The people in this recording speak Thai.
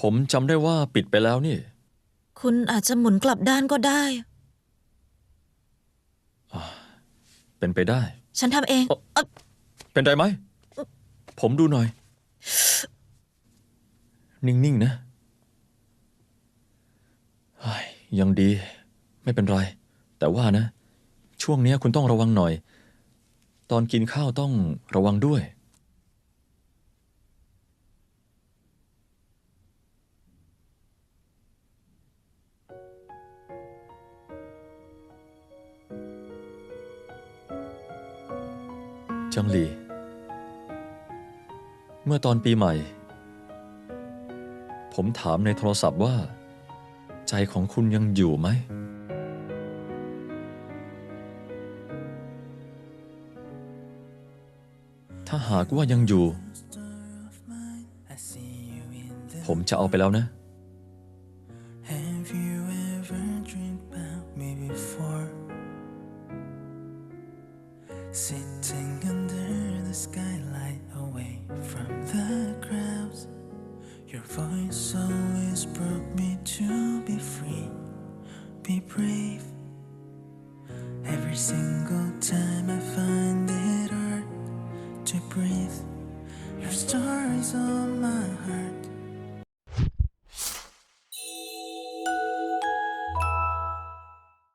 ผมจำได้ว่าปิดไปแล้วนี่ คุณอาจจะหมุนกลับด้านก็ได้ เป็นไปได้ ฉันทำเองเอ่อ เอ่อเป็นไรไหม ผมดูหน่อย นิ่ง ๆ นะเฮ้ยยังดี ไม่เป็นไร แต่ว่านะ ช่วงเนี้ยคุณต้องระวังหน่อย ตอนกินข้าวต้องระวังด้วย จังหลี เมื่อตอนปีใหม่ ผมถามในโทรศัพท์ว่า ใจของคุณยังอยู่ไหม ถ้าหากว่ายังอยู่ ผมจะเอาไปแล้วนะ Sitting under the skylight away from the crowds. Your voice always brought me to be free, be brave. Every single time I find it hard to breathe Your story's on my